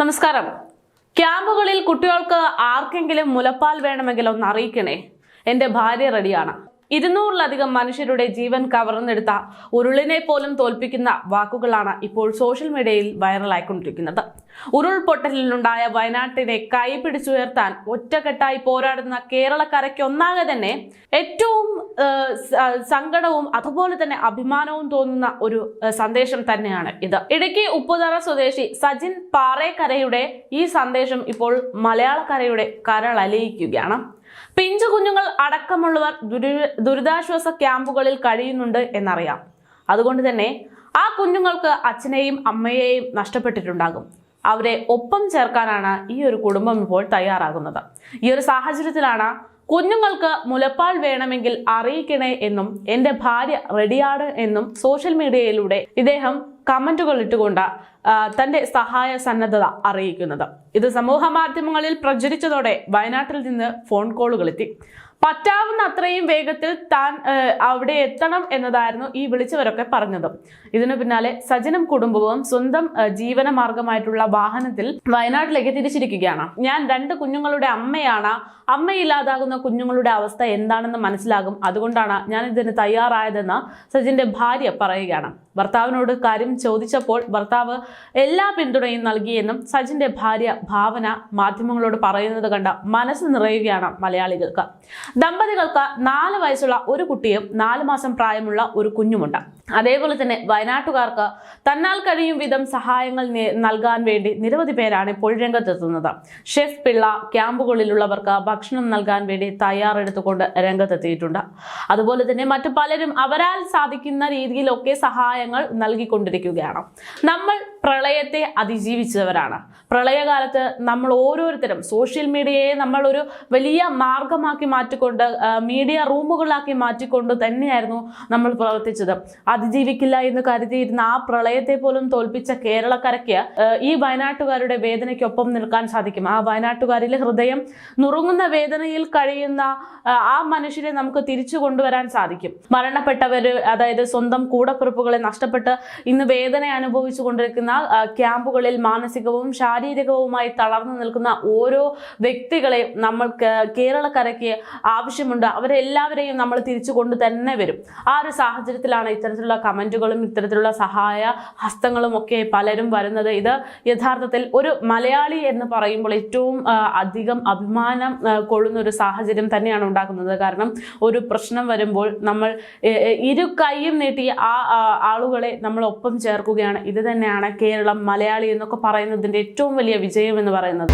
നമസ്കാരം. ക്യാമ്പുകളിൽ കുട്ടികൾക്ക് ആർക്കെങ്കിലും മുലപ്പാൽ വേണമെങ്കിൽ ഒന്ന് അറിയിക്കണേ. എന്റെ ഭാര്യ റെഡിയാണ്. ഇരുന്നൂറിലധികം മനുഷ്യരുടെ ജീവൻ കവർന്നെടുത്ത ഉരുളിനെ പോലും തോൽപ്പിക്കുന്ന വാക്കുകളാണ് ഇപ്പോൾ സോഷ്യൽ മീഡിയയിൽ വൈറലായിക്കൊണ്ടിരിക്കുന്നത്. ഉരുൾപൊട്ടലിലുണ്ടായ വയനാട്ടിനെ കൈപിടിച്ചുയർത്താൻ ഒറ്റക്കെട്ടായി പോരാടുന്ന കേരളക്കരയ്ക്ക് ഒന്നാകെ തന്നെ ഏറ്റവും സങ്കടവും അതുപോലെ തന്നെ അഭിമാനവും തോന്നുന്ന ഒരു സന്ദേശം തന്നെയാണ് ഇത്. ഇടുക്കി ഉപ്പുതറ സ്വദേശി സജിൻ പാറേക്കരയുടെ ഈ സന്ദേശം ഇപ്പോൾ മലയാളക്കരയുടെ കരളലിയിക്കുകയാണ്. പിഞ്ചു കുഞ്ഞുങ്ങൾ അടക്കമുള്ളവർ ദുരി- ദുരിതാശ്വാസ ക്യാമ്പുകളിൽ കഴിയുന്നുണ്ട് എന്നറിയാം. അതുകൊണ്ട് തന്നെ ആ കുഞ്ഞുങ്ങൾക്ക് അച്ഛനെയും അമ്മയെയും നഷ്ടപ്പെട്ടിട്ടുണ്ടാകും. അവരെ ഒപ്പം ചേർക്കാനാണ് ഈ ഒരു കുടുംബം ഇപ്പോൾ തയ്യാറാകുന്നത്. ഈ ഒരു സാഹചര്യത്തിലാണ് കുഞ്ഞുങ്ങൾക്ക് മുലപ്പാൽ വേണമെങ്കിൽ അറിയിക്കണേ എന്നും എന്റെ ഭാര്യ റെഡിയാണ് എന്നും സോഷ്യൽ മീഡിയയിലൂടെ ഇദ്ദേഹം കമന്റുകൾ ഇട്ടുകൊണ്ട് തന്റെ സഹായ സന്നദ്ധത അറിയിക്കുന്നത്. ഇത് സമൂഹ മാധ്യമങ്ങളിൽ പ്രചരിച്ചതോടെ വയനാട്ടിൽ നിന്ന് ഫോൺ കോളുകൾ എത്തി. പറ്റാവുന്ന അത്രയും വേഗത്തിൽ താൻ അവിടെ എത്തണം എന്നതായിരുന്നു ഈ വിളിച്ചവരൊക്കെ പറഞ്ഞത്. ഇതിനു പിന്നാലെ സജനം കുടുംബവും സ്വന്തം ജീവന മാർഗമായിട്ടുള്ള വാഹനത്തിൽ വയനാട്ടിലേക്ക് തിരിച്ചിരിക്കുകയാണ്. ഞാൻ രണ്ട് കുഞ്ഞുങ്ങളുടെ അമ്മയാണ്. അമ്മയില്ലാതാകുന്ന കുഞ്ഞുങ്ങളുടെ അവസ്ഥ എന്താണെന്ന് മനസ്സിലാകും. അതുകൊണ്ടാണ് ഞാൻ ഇതിന് തയ്യാറായതെന്ന് സജിന്റെ ഭാര്യ പറയുകയാണ്. ഭർത്താവിനോട് കാര്യം ചോദിച്ചപ്പോൾ ഭർത്താവ് എല്ലാ പിന്തുണയും നൽകിയെന്നും സജിന്റെ ഭാര്യ ഭാവന മാധ്യമങ്ങളോട് പറയുന്നത് കണ്ട മനസ്സ് നിറയുകയാണ് മലയാളികൾക്ക്. ദമ്പതികൾക്ക് നാല് വയസ്സുള്ള ഒരു കുട്ടിയും നാല് മാസം പ്രായമുള്ള ഒരു കുഞ്ഞുമുണ്ട്. അതേപോലെ തന്നെ വയനാട്ടുകാർക്ക് തന്നാൽ കഴിയും വിധം സഹായങ്ങൾ നൽകാൻ വേണ്ടി നിരവധി പേരാണ് ഇപ്പോൾ രംഗത്തെത്തുന്നത്. ഷെഫ് പിള്ള ക്യാമ്പുകളിലുള്ളവർക്ക് ഭക്ഷണം നൽകാൻ വേണ്ടി തയ്യാറെടുത്തുകൊണ്ട് രംഗത്തെത്തിയിട്ടുണ്ട്. അതുപോലെ തന്നെ മറ്റു പലരും അവരാൽ സാധിക്കുന്ന രീതിയിലൊക്കെ സഹായങ്ങൾ നൽകിക്കൊണ്ടിരിക്കുകയാണ്. നമ്മൾ പ്രളയത്തെ അതിജീവിച്ചവരാണ്. പ്രളയകാലത്ത് നമ്മൾ ഓരോരുത്തരും സോഷ്യൽ മീഡിയയെ നമ്മളൊരു വലിയ മാർഗമാക്കി മാറ്റിക്കൊണ്ട് മീഡിയ റൂമുകളാക്കി മാറ്റിക്കൊണ്ട് തന്നെയായിരുന്നു നമ്മൾ പ്രവർത്തിച്ചത്. അതിജീവിക്കില്ല എന്ന് കരുതിയിരുന്ന ആ പ്രളയത്തെ പോലും തോൽപ്പിച്ച കേരളക്കരയ്ക്ക് ഈ വയനാട്ടുകാരുടെ വേദനയ്ക്കൊപ്പം നിൽക്കാൻ സാധിക്കും. ആ വയനാട്ടുകാരിലെ ഹൃദയം നുറുങ്ങുന്ന വേദനയിൽ കഴിയുന്ന ആ മനുഷ്യരെ നമുക്ക് തിരിച്ചു കൊണ്ടുവരാൻ സാധിക്കും. മരണപ്പെട്ടവർ അതായത് സ്വന്തം കൂടപ്പിറപ്പുകളെ നഷ്ടപ്പെട്ട് ഇന്ന് വേദന അനുഭവിച്ചു കൊണ്ടിരിക്കുന്ന ആ, ക്യാമ്പുകളിൽ മാനസികവും ശാരീരികവുമായി തളർന്നു നിൽക്കുന്ന ഓരോ വ്യക്തികളെ നമ്മൾക്ക് കേരളക്കരയ്ക്ക് ആവശ്യമുണ്ട്. അവരെല്ലാവരെയും നമ്മൾ തിരിച്ചു കൊണ്ട് തന്നെ വരും. ആ ഒരു സാഹചര്യത്തിലാണ് ഇത്തരത്തിലുള്ള കമന്റുകളും ഇത്തരത്തിലുള്ള സഹായ ഹസ്തങ്ങളും ഒക്കെ പലരും വരുന്നത്. ഇത് യഥാർത്ഥത്തിൽ ഒരു മലയാളി എന്ന് പറയുമ്പോൾ ഏറ്റവും അധികം അഭിമാനം കൊള്ളുന്ന ഒരു സാഹചര്യം തന്നെയാണ് ഉണ്ടാക്കുന്നത് കാരണം ഒരു പ്രശ്നം വരുമ്പോൾ നമ്മൾ ഇരു കൈയും നീട്ടി ആ, ആളുകളെ നമ്മൾ ഒപ്പം ചേർക്കുകയാണ്. ഇത് തന്നെയാണ് കേരളം മലയാളി എന്നൊക്കെ പറയുന്നതിന്റെ ഏറ്റവും വലിയ വിജയം എന്ന് പറയുന്നത്.